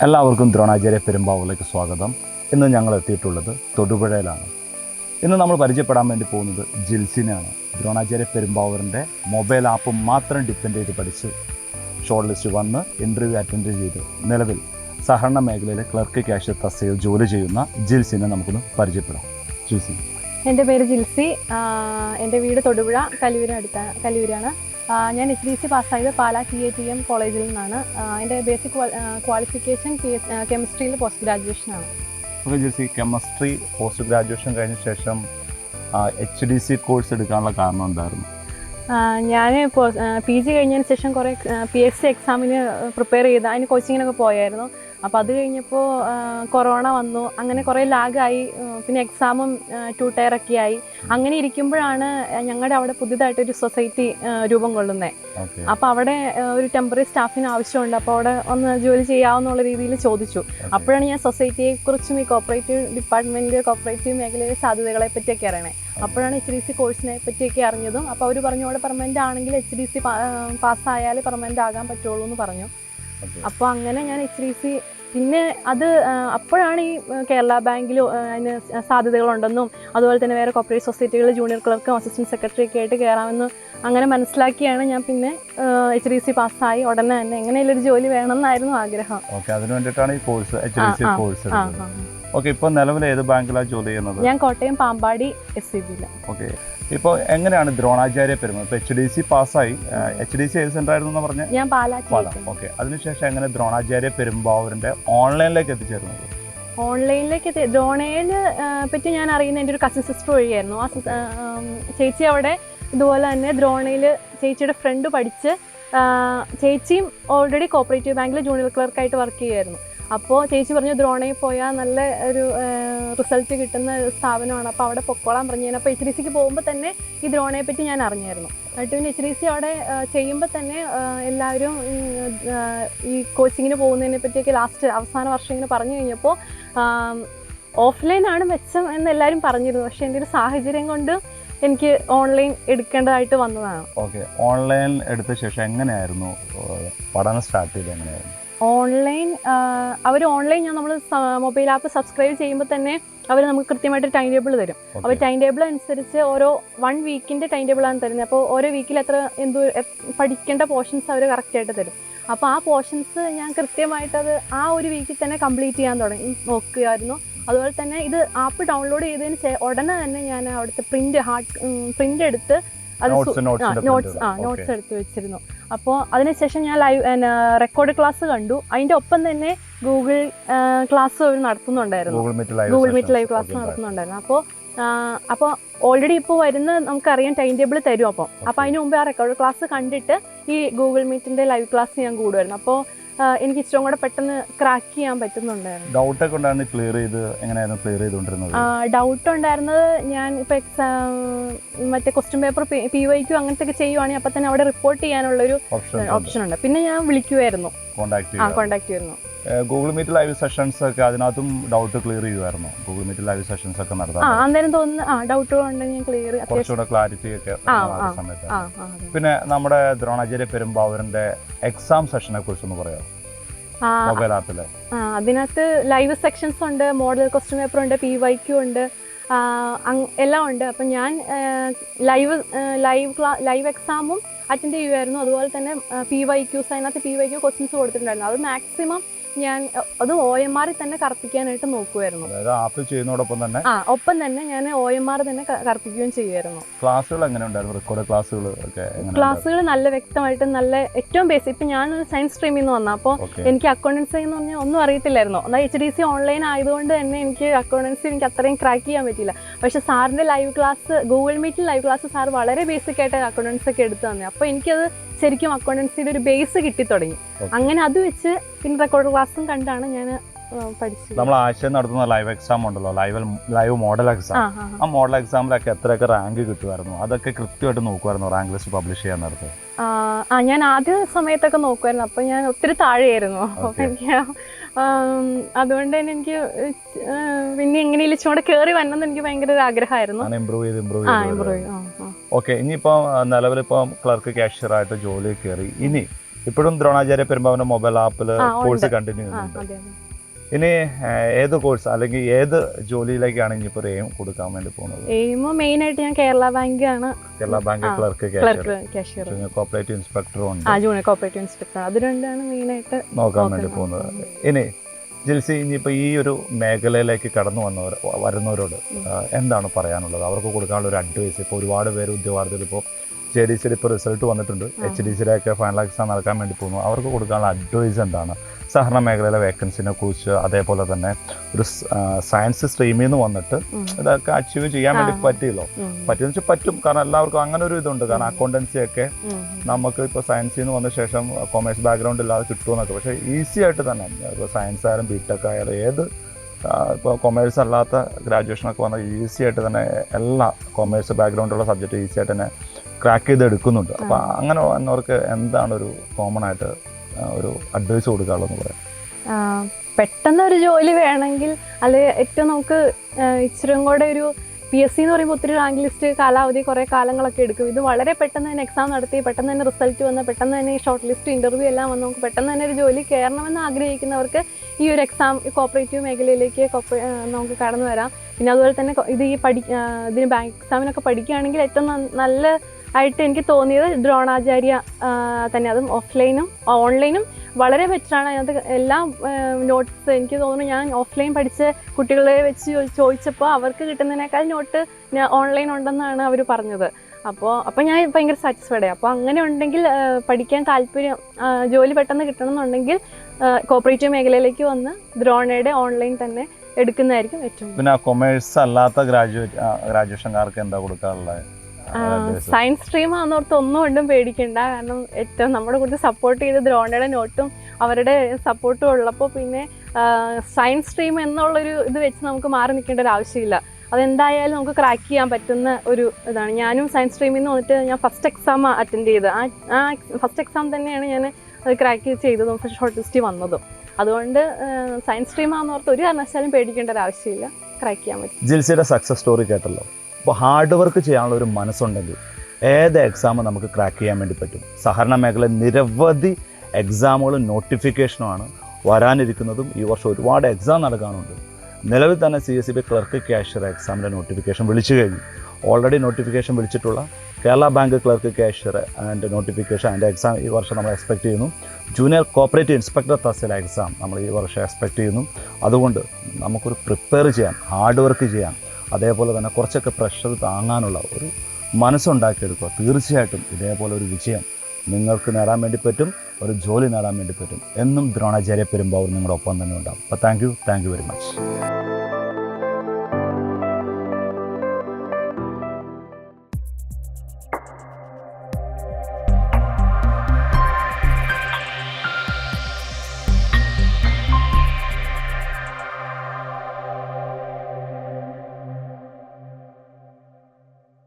എല്ലാവർക്കും ദ്രോണാചാര്യ പെരുമ്പാവൂരിലേക്ക് സ്വാഗതം. ഇന്ന് ഞങ്ങൾ എത്തിയിട്ടുള്ളത് തൊടുപുഴയിലാണ്. ഇന്ന് നമ്മൾ പരിചയപ്പെടാൻ വേണ്ടി പോകുന്നത് ജിൽസിനെയാണ്. ദ്രോണാചാര്യ പെരുമ്പാവൂരിന്റെ മൊബൈൽ ആപ്പ് മാത്രം ഡിപ്പെൻഡ് ചെയ്ത് പഠിച്ച് ഷോർട്ട് ലിസ്റ്റ് വന്ന് ഇന്റർവ്യൂ അറ്റൻഡ് ചെയ്ത് നിലവിൽ സഹകരണ മേഖലയിലെ ക്ലർക്ക് ക്യാഷ് തസ്തികയിൽ ജോലി ചെയ്യുന്ന ജിൽസിനെ നമുക്കൊന്ന് പരിചയപ്പെടാം. ജിൽസി. എന്റെ പേര് ജിൽസി. എന്റെ വീട് തൊടുപുഴ കല്ലൂര് അടുത്ത കല്ലൂരാണ് ഞാൻ H D C പാസ്സായത് Pala T A T M കോളേജിൽ നിന്നാണ്. എന്റെ ബേസിക് ക്വാളിഫിക്കേഷൻ കെമിസ്ട്രിയിൽ പോസ്റ്റ് അപ്പോൾ ജിൽസി കെമിസ്ട്രി പോസ്റ്റ് ഗ്രാജുവേഷൻ കഴിഞ്ഞ ശേഷം എച്ച് ഡി സി കോഴ്സ് എടുക്കാനുള്ള കാരണം എന്തായിരുന്നു? ഞാൻ പി ജി കഴിഞ്ഞതിന് ശേഷം കുറേ പി എസ് സി എക്സാമിന് പ്രിപ്പയർ ചെയ്ത് അതിന് കോച്ചിങ്ങിനൊക്കെ പോയായിരുന്നു. അപ്പോൾ അത് കഴിഞ്ഞപ്പോൾ കൊറോണ വന്നു. അങ്ങനെ കുറേ ലാഗായി പിന്നെ എക്സാമും ടു ടയറൊക്കെ ആയി. അങ്ങനെ ഇരിക്കുമ്പോഴാണ് ഞങ്ങളുടെ അവിടെ പുതിയതായിട്ട് ഒരു സൊസൈറ്റി രൂപം കൊള്ളുന്നത് അപ്പോൾ അവിടെ ഒരു ടെമ്പററി സ്റ്റാഫിന് ആവശ്യമുണ്ട്. അപ്പോൾ അവിടെ ഒന്ന് ജോലി ചെയ്യാവുന്നുള്ള രീതിയിൽ ചോദിച്ചു. അപ്പോഴാണ് ഞാൻ സൊസൈറ്റിയെക്കുറിച്ചും ഈ കോപ്പറേറ്റീവ് ഡിപ്പാർട്ട്മെന്റ് കോപ്പറേറ്റീവ് മേഖലയിലെ സാധ്യതകളെ പറ്റിയൊക്കെ അറിയണേ. അപ്പോഴാണ് എച്ച് ഡി സി കോഴ്സിനെ പറ്റിയൊക്കെ അറിഞ്ഞതും. അപ്പോൾ അവർ പറഞ്ഞു അവിടെ പെർമനന്റ് ആണെങ്കിൽ എച്ച് ഡി സി പാസ്സായാൽ പെർമനന്റ് ആകാൻ പറ്റുള്ളൂ എന്ന് പറഞ്ഞു. അപ്പോൾ അങ്ങനെ ഞാൻ എച്ച് ഡി സി പിന്നെ അത് അപ്പോഴാണ് ഈ കേരള ബാങ്കിൽ അതിന് സാധ്യതകളുണ്ടെന്നും അതുപോലെ തന്നെ വേറെ കോപ്പറേറ്റ് സൊസൈറ്റികളിൽ ജൂനിയർ ക്ലർക്കും അസിസ്റ്റന്റ് സെക്രട്ടറി ഒക്കെ ആയിട്ട് കയറാമെന്ന് അങ്ങനെ മനസ്സിലാക്കിയാണ് ഞാൻ പിന്നെ എച്ച് ഡി സി പാസ്സായി ഉടനെ തന്നെ. എങ്ങനെയുള്ള ഒരു ജോലി വേണമെന്നായിരുന്നു ആഗ്രഹം. ഓക്കെ അതിന് വേണ്ടിയിട്ടാണ് ഈ course H D C course. Okay ഇപ്പോൾ നിലവിൽ ഏത് ബാങ്കിലാണ് ജോലി ചെയ്യുന്നത്? ഞാൻ കോട്ടയം പാമ്പാടി എസ് സി ബിയിൽ ഓക്കെ. ഇപ്പോൾ എങ്ങനെയാണ് ദ്രോണാചാര്യ പെരുമ ഇപ്പോൾ എച്ച് ഡി സി പാസ്സായി. എച്ച് ഡി സി ഏത് സെന്റർ ആയിരുന്നു എന്ന് ഞാൻ പാലാ ഓക്കെ. അതിനുശേഷം എങ്ങനെ ദ്രോണാചാര്യ പെരുമ്പാവൂരിന്റെ ഓൺലൈനിലേക്ക് എത്തിച്ചേരുന്നത് ഓൺലൈനിലേക്ക് ഡ്രോണയിൽ പറ്റി ഞാൻ അറിയുന്ന എന്റെ ഒരു കസിൻ സിസ്റ്റർ വഴിയായിരുന്നു ആ ചേച്ചി അവിടെ ഇതുപോലെ തന്നെ ദ്രോണയിൽ ചേച്ചിയുടെ ഫ്രണ്ട് പഠിച്ച് ചേച്ചിയും ഓൾറെഡി കോപ്പറേറ്റീവ് ബാങ്കിൽ ജൂനിയർ ക്ലർക്കായിട്ട് വർക്ക് ചെയ്യുമായിരുന്നു അപ്പോൾ ചേച്ചി പറഞ്ഞു ദ്രോണയിൽ പോയാൽ നല്ല ഒരു റിസൾട്ട് കിട്ടുന്ന സ്ഥാപനമാണ്. അപ്പോൾ അവിടെ പൊക്കോളാൻ പറഞ്ഞു ഞാൻ. അപ്പോൾ എച്ച് ഡി സിക്ക് പോകുമ്പോൾ തന്നെ ഈ ദ്രോണയെ പറ്റി ഞാൻ അറിഞ്ഞായിരുന്നു. എന്നിട്ട് പിന്നെ എച്ച് ഡി സി അവിടെ ചെയ്യുമ്പോൾ തന്നെ എല്ലാവരും ഈ കോച്ചിങ്ങിന് പോകുന്നതിനെ പറ്റിയൊക്കെ ലാസ്റ്റ് അവസാന വർഷം ഇങ്ങനെ പറഞ്ഞു കഴിഞ്ഞപ്പോൾ ഓഫ്ലൈൻ ആണ് മെച്ചം എന്ന് എല്ലാവരും പറഞ്ഞിരുന്നു. പക്ഷേ എന്റെ ഒരു സാഹചര്യം കൊണ്ട് എനിക്ക് ഓൺലൈൻ എടുക്കേണ്ടതായിട്ട് വന്നതാണ്. ഓക്കെ ഓൺലൈൻ എടുത്ത ശേഷം എങ്ങനെയായിരുന്നു? പഠനം സ്റ്റാർട്ട് ചെയ്തത് എങ്ങനെയായിരുന്നു? ഓൺലൈൻ അവർ ഓൺലൈൻ ഞാൻ നമ്മൾ മൊബൈൽ ആപ്പ് സബ്സ്ക്രൈബ് ചെയ്യുമ്പോൾ തന്നെ അവർ നമുക്ക് കൃത്യമായിട്ട് ടൈം ടേബിൾ തരും. അപ്പോൾ ടൈം ടേബിൾ അനുസരിച്ച് ഓരോ വൺ വീക്കിന്റെ ടൈം ടേബിളാണ് തരുന്നത്. അപ്പോൾ ഓരോ വീക്കിൽ എത്ര എന്ത് പഠിക്കേണ്ട പോർഷൻസ് അവർ കറക്റ്റായിട്ട് തരും. അപ്പോൾ ആ പോർഷൻസ് ഞാൻ കൃത്യമായിട്ട് അത് ആ ഒരു വീക്കിൽ തന്നെ കംപ്ലീറ്റ് ചെയ്യാൻ തുടങ്ങി നോക്കുകയായിരുന്നു അതുപോലെ തന്നെ ഇത് ആപ്പ് ഡൗൺലോഡ് ചെയ്തതിന് ഉടനെ തന്നെ ഞാൻ അവിടുത്തെ പ്രിന്റ് ഹാർഡ് പ്രിന്റ് എടുത്ത് അത് നോട്ട്സ് ആ നോട്ട്സ് എടുത്ത് വെച്ചിരുന്നു. അപ്പോൾ അതിനുശേഷം ഞാൻ ലൈവ് റെക്കോർഡ് ക്ലാസ് കണ്ടു. അതിന്റെ ഒപ്പം തന്നെ ഗൂഗിൾ ക്ലാസ് അവർ നടത്തുന്നുണ്ടായിരുന്നു. ഗൂഗിൾ മീറ്റ് ലൈവ് ക്ലാസ് നടത്തുന്നുണ്ടായിരുന്നു. അപ്പോൾ അപ്പോൾ ഓൾറെഡി ഇപ്പോൾ വരുന്ന നമുക്കറിയാം ടൈം ടേബിൾ തരും അപ്പോൾ അപ്പോൾ അതിന് മുമ്പ് ആ റെക്കോർഡ് ക്ലാസ് കണ്ടിട്ട് ഈ ഗൂഗിൾ മീറ്റിന്റെ ലൈവ് ക്ലാസ് ഞാൻ കൂടുമായിരുന്നു. അപ്പോൾ എനിക്ക് ഇഷ്ടം കൂടെ പെട്ടെന്ന് ക്രാക്ക് ചെയ്യാൻ പറ്റുന്നുണ്ടായിരുന്നു. ഉണ്ടായിരുന്നു ക്ലിയർ ചെയ്ത് എങ്ങനെയായിരുന്നു ക്ലിയർ ചെയ്തുകൊണ്ടിരുന്നത്? ഡൗട്ട് ഉണ്ടായിരുന്നത് ഞാൻ ഇപ്പോൾ എക്സാം മറ്റേ ക്വസ്റ്റ്യൻ പേപ്പർ പി വൈക്കും അങ്ങനത്തെ ഒക്കെ ചെയ്യുവാണെങ്കിൽ അപ്പൊ തന്നെ അവിടെ റിപ്പോർട്ട് ചെയ്യാനുള്ള ഒരു ഓപ്ഷൻ ഉണ്ട്. പിന്നെ ഞാൻ വിളിക്കുമായിരുന്നു ആ ചെയ്യുന്നു. ഗൂഗിൾ മീറ്റ് ലൈവ് സെഷൻസ് ഒക്കെ അതിനകത്തും ഡൗട്ട് ക്ലിയർ ചെയ്യുമായിരുന്നു ഗൂഗിൾ മീറ്റ് ലൈവ് സെഷൻസ് ഒക്കെ ആ നടത്താൻ അന്നേരം തോന്നുന്നു ആ ഡൗട്ടുകൾ ഉണ്ടെങ്കിൽ ക്ലിയർ കുറച്ചുകൂടെ ക്ലാരിറ്റി ഒക്കെ സമയത്ത്. പിന്നെ നമ്മുടെ ദ്രോണാചാര്യ പെരുമ്പാവൂരിന്റെ എക്സാം സെഷനെ കുറിച്ചൊന്ന് പറയാം മൊബൈൽ ആപ്പിലെ അതിനകത്ത് ലൈവ് സെക്ഷൻസ് ഉണ്ട് മോഡൽ ക്വസ്റ്റ്യൻ പേപ്പർ ഉണ്ട് പി വൈ ക്യൂ ഉണ്ട് എല്ലാം ഉണ്ട്. അപ്പം ഞാൻ ലൈവ് ലൈവ് ക്ലാ ലൈവ് എക്സാമും അറ്റൻഡ് ചെയ്യുമായിരുന്നു അതുപോലെ തന്നെ പി വൈ ക്യൂസ് അതിനകത്ത് പി വൈ ക്യൂ ക്വസ്റ്റ്യൻസ് കൊടുത്തിട്ടുണ്ടായിരുന്നു. അത് മാക്സിമം ഞാൻ അത് ഒ എം ആറിൽ തന്നെ കറുപ്പിക്കാനായിട്ട് നോക്കുമായിരുന്നു അതായത് ആപ്പ് ചെയ്യുന്നതോടൊപ്പം തന്നെ ആ ഒപ്പം തന്നെ ഞാൻ ഒ എം ആർ തന്നെ കറപ്പിക്കുകയും ചെയ്യുമായിരുന്നു ക്ലാസ്സുകൾ എങ്ങനെ ഉണ്ടായിരുന്നു? റെക്കോർഡ് ക്ലാസ്സുകൾ ഒക്കെ ക്ലാസ്സുകൾ നല്ല വ്യക്തമായിട്ട് നല്ല ഏറ്റവും ബേസിക് ഇപ്പം ഞാൻ സയൻസ് സ്ട്രീമിൽ നിന്ന് വന്ന അപ്പോൾ എനിക്ക് അക്കൗണ്ടൻസി എന്ന് പറഞ്ഞാൽ ഒന്നും അറിയത്തില്ലായിരുന്നു. എന്നാൽ എച്ച് ഡി സി ഓൺലൈൻ ആയതുകൊണ്ട് തന്നെ എനിക്ക് അക്കൗണ്ടൻസി എനിക്ക് അത്രയും ക്രാക്ക് ചെയ്യാൻ പറ്റിയില്ല. പക്ഷെ സാറിന്റെ ലൈവ് ക്ലാസ് ഗൂഗിൾ മീറ്റിൽ ലൈവ് ക്ലാസ് സാർ വളരെ ബേസിക് ആയിട്ട് അക്കൗണ്ടൻസ് ഒക്കെ എടുത്തു തന്നെ. അപ്പോൾ എനിക്കത് ശരിക്കും അക്കൗണ്ടൻസിയുടെ ഒരു ബേസ് കിട്ടി തുടങ്ങി. അങ്ങനെ അത് വെച്ച് പിന്നെ റെക്കോർഡ് ക്ലാസ്സും കണ്ടാണ് ഞാൻ പഠിച്ചത്. നമ്മൾ ആശയം നടത്തുന്ന ലൈവ് എക്സാം ഉണ്ടല്ലോ ലൈവ് ലൈവ് മോഡൽ എക്സാം ആ മോഡൽ എക്സാമിലൊക്കെ എത്രയൊക്കെ റാങ്ക് കിട്ടുമായിരുന്നു അതൊക്കെ കൃത്യമായിട്ട് നോക്കുമായിരുന്നു റാങ്ക് ലിസ്റ്റ് പബ്ലിഷ് ചെയ്യാൻ നേരത്തെ? ആ, ഞാൻ ആദ്യ സമയത്തൊക്കെ നോക്കുമായിരുന്നു അപ്പോൾ ഞാൻ ഒത്തിരി താഴെയായിരുന്നു. അപ്പോൾ Okay. എനിക്ക് അതുകൊണ്ട് തന്നെ എനിക്ക് പിന്നെ എങ്ങനെയും ഇച്ചിരി കയറി വരണമെന്ന് എനിക്ക് ഭയങ്കര ഒരു ആഗ്രഹമായിരുന്നു. ഇമ്പ്രൂവ് ചെയ്ത് ഇമ്പ്രൂവ് ചെയ്ത് ഓക്കെ ഇനിയിപ്പോൾ നിലവിലിപ്പോൾ ക്ലർക്ക് ക്യാഷ്യറായിട്ട് ജോലി കയറി ഇനി ഇപ്പോഴും ദ്രോണാചാര്യ പെരുമ്പാവന്റെ മൊബൈൽ ആപ്പിൽ കോഴ്സ് കണ്ടിന്യൂ ചെയ്യുന്നുണ്ട്. ഇനി ഏത് കോഴ്സ് അല്ലെങ്കിൽ ഏത് ജോലിയിലേക്കാണ് ഇനിയിപ്പോൾ എയിം കൊടുക്കാൻ വേണ്ടി പോകുന്നത് എയിം മെയിൻ ആയിട്ട് ഞാൻ കേരള ബാങ്ക് ആണ്. Kerala bank clerk cashier cashier cooperative ഇൻസ്പെക്ടറും ഉണ്ട്. ആ ജൂനിയർ കോപ്പറേറ്റീവ് ഇൻസ്പെക്ടർ അത് രണ്ടാണ് മെയിൻ ആയിട്ട് നോക്കാൻ വേണ്ടി. പോകുന്നത്. ഇനി ജിൽസി ഇനിയിപ്പോൾ ഈ ഒരു മേഖലയിലേക്ക് കടന്നു വന്നവർ വരുന്നവരോട് എന്താണ് പറയാനുള്ളത്? അവർക്ക് കൊടുക്കാനുള്ള ഒരു അഡ്വൈസ് ഇപ്പോൾ ഒരുപാട് പേര് ഉദ്യോഗാർത്ഥികൾ ഇപ്പോൾ ജെ ഡി സിയിൽ ഇപ്പോൾ റിസൾട്ട് വന്നിട്ടുണ്ട്. എച്ച് ഡി സിയിലൊക്കെ ഫൈനൽ എക്സാം നടക്കാൻ വേണ്ടി പോകുന്നു. അവർക്ക് കൊടുക്കാനുള്ള അഡ്വൈസ് എന്താണ്? സഹകരണ മേഖലയിലെ വേക്കൻസിനെ കുറിച്ച് അതേപോലെ തന്നെ ഒരു സയൻസ് സ്ട്രീമിൽ നിന്ന് വന്നിട്ട് ഇതൊക്കെ അച്ചീവ് ചെയ്യാൻ വേണ്ടി. പറ്റിയല്ലോ? പറ്റിയെന്ന് വെച്ചാൽ പറ്റും. കാരണം എല്ലാവർക്കും അങ്ങനെ ഒരു ഇതുണ്ട്. കാരണം. അക്കൗണ്ടൻസി ഒക്കെ. നമുക്ക് ഇപ്പോൾ സയൻസിൽ നിന്ന് വന്ന ശേഷം കൊമേഴ്സ് ബാക്ക്ഗ്രൗണ്ട് ഇല്ലാതെ കിട്ടുമെന്നൊക്കെ പക്ഷേ ഈസി ആയിട്ട് തന്നെ. ഇപ്പോൾ സയൻസ് ആയാലും ബി ടെക് ആയാലും ഏത് ഇപ്പോൾ കൊമേഴ്സ് അല്ലാത്ത ഗ്രാജുവേഷനൊക്കെ വന്നാൽ ഈസി ആയിട്ട് തന്നെ എല്ലാ കൊമേഴ്സ് ബാക്ക്ഗ്രൗണ്ടുള്ള സബ്ജക്റ്റ് ഈസി ആയിട്ട് തന്നെ ക്രാക്ക് ചെയ്ത് എടുക്കുന്നുണ്ട് അപ്പോൾ അങ്ങനെ വന്നവർക്ക് എന്താണ് ഒരു കോമൺ ആയിട്ട് ഒരു അഡ്വൈസ് കൊടുക്കാനുള്ളതെന്ന് പറയാം? പെട്ടെന്ന് ഒരു ജോലി വേണമെങ്കിൽ അല്ലെ ഏറ്റവും നമുക്ക് ഇച്ചിരി കൂടെ ഒരു പി എസ് സി എന്ന് പറയുമ്പോൾ ഒത്തിരി റാങ്ക് ലിസ്റ്റ് കാലാവധി കുറേ കാലങ്ങളൊക്കെ എടുക്കും. ഇത് വളരെ പെട്ടെന്ന് തന്നെ എക്സാം നടത്തി പെട്ടെന്ന് തന്നെ റിസൾട്ട് വന്ന് പെട്ടെന്ന് തന്നെ ഷോർട്ട് ലിസ്റ്റ് ഇന്റർവ്യൂ എല്ലാം വന്ന് നമുക്ക് പെട്ടെന്ന് തന്നെ ഒരു ജോലി കയറണമെന്ന് ആഗ്രഹിക്കുന്നവർക്ക് ഈ ഒരു എക്സാം കോപ്പറേറ്റീവ് മേഖലയിലേക്ക് നമുക്ക് കടന്നു വരാം. പിന്നെ അതുപോലെ തന്നെ ഇത് ഈ പഠി ഇതിന് ബാങ്ക് എക്സാമിനൊക്കെ പഠിക്കുകയാണെങ്കിൽ ഏറ്റവും നല്ല ആയിട്ട് എനിക്ക് തോന്നിയത് ദ്രോണാചാര്യ തന്നെ. അതും ഓഫ്ലൈനും ഓൺലൈനും വളരെ ബെറ്ററാണ് അതിനകത്ത് എല്ലാ നോട്ട്സ് എനിക്ക് തോന്നുന്നു ഞാൻ ഓഫ്ലൈൻ പഠിച്ച കുട്ടികളെ വെച്ച് ചോദിച്ചപ്പോൾ അവർക്ക് കിട്ടുന്നതിനേക്കാൾ നോട്ട് ഞാൻ ഓൺലൈൻ ഉണ്ടെന്നാണ് അവർ പറഞ്ഞത്. അപ്പോൾ അപ്പോൾ ഞാൻ ഭയങ്കര സാറ്റിസ്ഫൈഡ് അപ്പോൾ അങ്ങനെ ഉണ്ടെങ്കിൽ പഠിക്കാൻ താല്പര്യം ജോലി പെട്ടെന്ന് കിട്ടണമെന്നുണ്ടെങ്കിൽ കോപ്പറേറ്റീവ് മേഖലയിലേക്ക് വന്ന് ദ്രോണയുടെ ഓൺലൈൻ തന്നെ എടുക്കുന്നതായിരിക്കും ഏറ്റവും പിന്നെ കൊമേഴ്സ് അല്ലാത്ത ഗ്രാജുവേറ്റ് ഗ്രാജുവേഷൻകാർക്ക് എന്താ കൊടുക്കാനുള്ളത്? advice? സയൻസ് സ്ട്രീം ആണെന്നോർത്ത് ഒന്നും കൊണ്ടും പേടിക്കണ്ട. കാരണം ഏറ്റവും നമ്മുടെ കൂടുതൽ സപ്പോർട്ട് ചെയ്ത് ദ്രോണയുടെ നോട്ടും അവരുടെ സപ്പോർട്ടും ഉള്ളപ്പോൾ പിന്നെ സയൻസ് സ്ട്രീം എന്നുള്ളൊരു ഇത് വെച്ച് നമുക്ക് മാറി നിൽക്കേണ്ട ഒരു ആവശ്യമില്ല. അതെന്തായാലും നമുക്ക് ക്രാക്ക് ചെയ്യാൻ പറ്റുന്ന ഒരു ഇതാണ്. ഞാനും സയൻസ് സ്ട്രീമിൽ നിന്ന് വന്നിട്ട് ഞാൻ ഫസ്റ്റ് എക്സാം അറ്റൻഡ് ചെയ്ത്. ആ ആ ഫസ്റ്റ് എക്സാം തന്നെയാണ് ഞാൻ ക്രാക്ക് ചെയ്തതും ഷോർട്ട് ലിസ്റ്റ് വന്നതും. അതുകൊണ്ട് സയൻസ് സ്ട്രീം ആണെന്നോർത്ത് ഒരു കാരണവശാലും പേടിക്കേണ്ട ഒരു ആവശ്യമില്ല. ക്രാക്ക് ചെയ്യാൻ പറ്റും. ജിൽസിയുടെ സക്സസ് സ്റ്റോറി കേട്ടല്ലോ. അപ്പോൾ ഹാർഡ് വർക്ക് ചെയ്യാനുള്ള ഒരു മനസ്സുണ്ടെങ്കിൽ ഏത് എക്സാം നമുക്ക് ക്രാക്ക് ചെയ്യാൻ വേണ്ടി പറ്റും? സഹകരണ മേഖല നിരവധി എക്സാമുകളും നോട്ടിഫിക്കേഷനുമാണ് വരാനിരിക്കുന്നതും ഈ വർഷം ഒരുപാട് എക്സാം നടക്കാനുണ്ട്. നിലവിൽ തന്നെ C S C B clerk cashier എക്സാമിന്റെ നോട്ടിഫിക്കേഷൻ വിളിച്ചു കഴിഞ്ഞു. Already notification വിളിച്ചിട്ടുള്ള Kerala bank clerk cashier and notification അതിന്റെ എക്സാം ഈ വർഷം നമ്മൾ എക്സ്പെക്ട് ചെയ്യുന്നു. ജൂനിയർ കോപ്പറേറ്റീവ് ഇൻസ്പെക്ടർ തസ്തില എക്സാം നമ്മൾ ഈ വർഷം എക്സ്പെക്ട് ചെയ്യുന്നു. അതുകൊണ്ട് നമുക്കൊരു പ്രിപ്പയർ ചെയ്യാൻ ഹാർഡ് വർക്ക് ചെയ്യാൻ അതേപോലെ തന്നെ കുറച്ചൊക്കെ പ്രഷർ താങ്ങാനുള്ള ഒരു മനസ്സുണ്ടാക്കിയെടുക്കുക. തീർച്ചയായിട്ടും ഇതേപോലെ ഒരു വിജയം നിങ്ങൾക്ക് നേടാൻ വേണ്ടി പറ്റും ഒരു ജോലി നേടാൻ വേണ്ടി പറ്റും. എന്നും ദ്രോണാചാര്യ പെരുമ്പാവൂർ നിങ്ങളുടെ ഒപ്പം തന്നെ ഉണ്ടാകും അപ്പോൾ thank you thank you very much